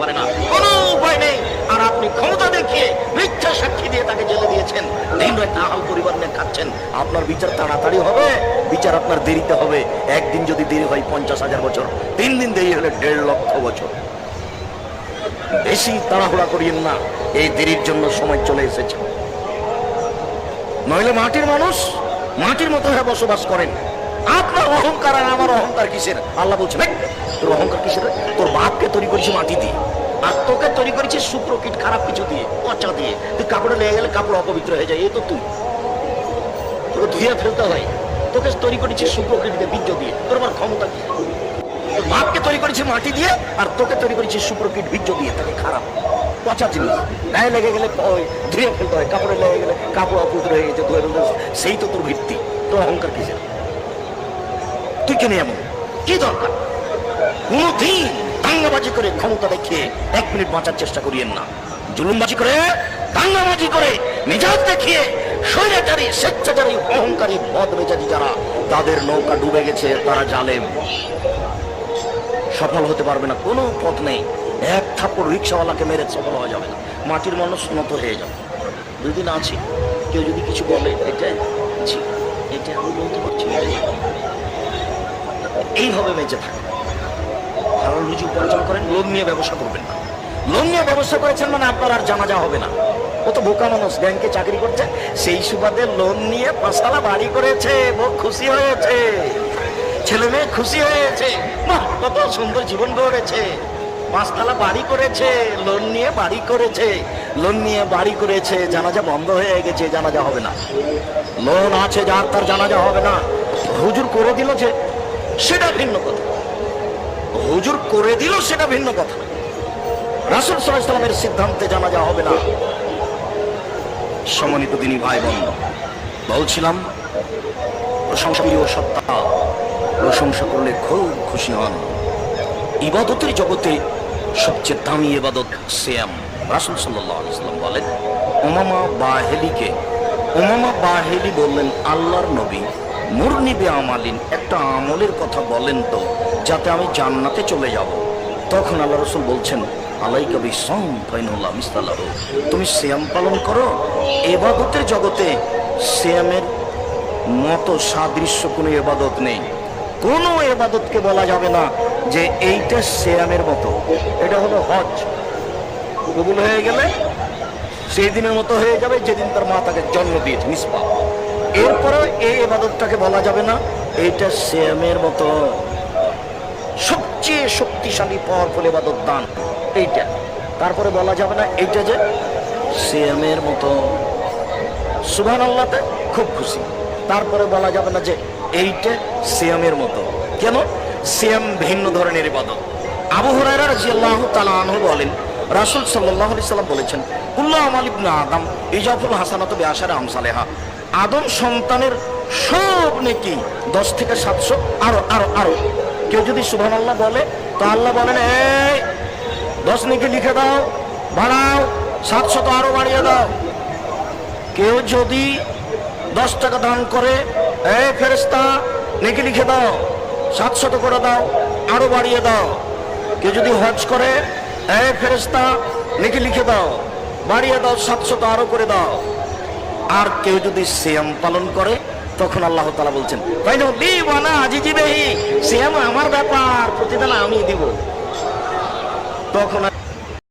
পারে না। কোনো উপায় নেই। আর আপনি ক্ষমতা দেখিয়ে মিথ্যা সাক্ষী দিয়ে তাকে জেলে দিয়েছেন। দিন পরিবার নিয়ে খাচ্ছেন আপনার বিচার তাড়াতাড়ি হবে। বিচার আপনার দেরিতে হবে। একদিন যদি দেরি হয়, পঞ্চাশ হাজার বছর। তিন দিন দেরি হলে দেড় লক্ষ বছর। বেশি তাড়াহুড়া করিয়েন না। এই দেরির জন্য সময় চলে এসেছে। নইলে মাটির মানুষ মাটির মতো হয়ে বসবাস করেন। আপনার অহংকার আর আমার অহংকার কিসের? আল্লাহ বলছেন "এই, তোর অহংকার কিসের? তোর বাপকে তৈরি মাটি দিয়ে আর তোকে তৈরি করেছি শুক্রকিট খারাপ কিছু দিয়ে দিয়ে। তুই কাপড়ে লেগে গেলে কাপড় অপবিত্র হয়ে যায় তো তুই। তোকে ধুয়ে ফেলতে হয়। তোকে তৈরি করেছি শুক্রকিট দিয়ে বীর্য দিয়ে। তোর আমার ক্ষমতা কি? তোর বাপকে তৈরি করেছি মাটি দিয়ে আর তোকে তৈরি করেছি শুক্রকিট বীর্য দিয়ে তাকে খারাপ পচা জিনিস। গায়ে লেগে গেলে ধুয়ে ফেলতে হয় কাপড়ে লেগে গেলে কাপড় অপবিত্র হয়ে গেছে ধুয়ে ফেলতে সেই তো তোর ভিত্তি। তোর অহংকার কিসের? তুই কেন এমন। কি দরকার? কোনদিন দাঙ্গাবাজি করে ক্ষমতা দেখিয়ে এক মিনিট বাঁচার চেষ্টা করিয়েন না। জুলুমবাজি করে, দাঙ্গাবাজি করে মেজাজ দেখিয়ে স্বৈরাচারী, স্বেচ্ছাচারী, অহংকারী বদ মেজাজি যারা, তাদের নৌকা ডুবে গেছে, তারা জালেম। সফল হতে পারবে না, কোনো পথ নেই। এক থাপ্পড় রিক্সাওয়ালাকে মেরে সফল হওয়া যাবে না। মাটির মানুষ নত হয়ে যাবে। দুই দিন আছি। কেউ যদি কিছু বলে এটা এটা আমি বলতে পারছি। এইভাবে বেঁচে থাকে। ভালো রুজি উপার্জন করেন লোন নিয়ে ব্যবসা করবেন না। লোন নিয়ে ব্যবসা করেছেন মানে আপনার আর জানা যাওয়া হবে না। ও তো বোকা মানুষ, ব্যাংকে চাকরি করছে, সেই সুবাদে লোন নিয়ে পাঁচতলা বাড়ি করেছে বহু খুশি হয়েছে, ছেলে মেয়ে খুশি হয়েছে। কত সুন্দর জীবন গড়েছে। পাঁচতলা বাড়ি করেছে লোন নিয়ে বাড়ি করেছে লোন নিয়ে বাড়ি করেছে, জানাজা বন্ধ হয়ে গেছে, জানাজা হবে না। লোন আছে যার, তার জানাজা হবে না। হুজুর করে দিল যে সেটা ভিন্ন কথা। হুজুর করে দিল সেটা ভিন্ন কথা। রাসুল সাল্লামের সিদ্ধান্তে জানা যা হবে না। সম্মানিত দিনী ভাই বন্ধ বলছিলাম প্রশংসা প্রিয় সত্তা, প্রশংসা করলে খুব খুশি হন। ইবাদতের জগতে সবচেয়ে দামি ইবাদত সিয়াম। রাসুল সাল্লাম বলেন ওমামা বাহেলিকে ওমামা বাহেলি বললেন, আল্লাহর নবী মুরনিবে আমালিন একটা আমলের কথা বলেন তো, যাতে আমি জান্নাতে চলে যাব। তখন আল্লাহ রসুল বলছেন বিসম ফাইনুল্লাহ মিস্তাল্লাহ তুমি শ্যাম পালন করো, এবাদতের জগতে শ্যামের মতো সাদৃশ্য কোনো এবাদত নেই। কোনো এবাদতকে বলা যাবে না যে এইটা শ্যামের মতো। এটা হলো হজ। কবুল হয়ে গেলে সেই দিনের মতো হয়ে যাবে যেদিন তার মা তাকে জন্ম দিয়েছে, নিষ্পাপ। এরপরে এই এবাদতটাকে বলা যাবে না। এইটা শ্যামের মতো সবচেয়ে শক্তিশালী পাওয়ারফুল এবাদত দান। এইটা। তারপরে বলা যাবে না এইটা যে শ্যামের মতো সুভান আল্লাহতে খুব খুশি। তারপরে বলা যাবে না যে এইটা শ্যামের মতো। কেন? শ্যাম ভিন্ন ধরনের ইবাদত। আবু হুরায়রা রাদিয়াল্লাহু তাআলা আনহু বলেন, রাসূল সাল্লাল্লাহু আলাইহি সাল্লাম বলেছেন, কুল্লু আমাল ইবনে আদম ইজাফুল হাসানাতু বিআশারি আমসালেহা। আদম সন্তানের সব নেকি দশ থেকে সাতশো, আরও আরও আরও। কেউ যদি সুভান আল্লাহ বলে, তো আল্লাহ বলেন, এই, দশ নেকি লিখে দাও, বাড়াও সাতশত আরও বাড়িয়ে দাও। কেউ যদি দশ টাকা দান করে এ ফেরেস্তা নেকি লিখে দাও সাতশত করে দাও, আরও বাড়িয়ে দাও। কেউ যদি হজ করে এ ফেরেস্তা নেকি লিখে দাও, বাড়িয়ে দাও সাতশত আরও করে দাও। আর কেউ যদি সিয়াম পালন করে, তখন আল্লাহ তালা বলছেন সিয়াম আমার ব্যাপার, প্রতিদান আমি দিব। তখন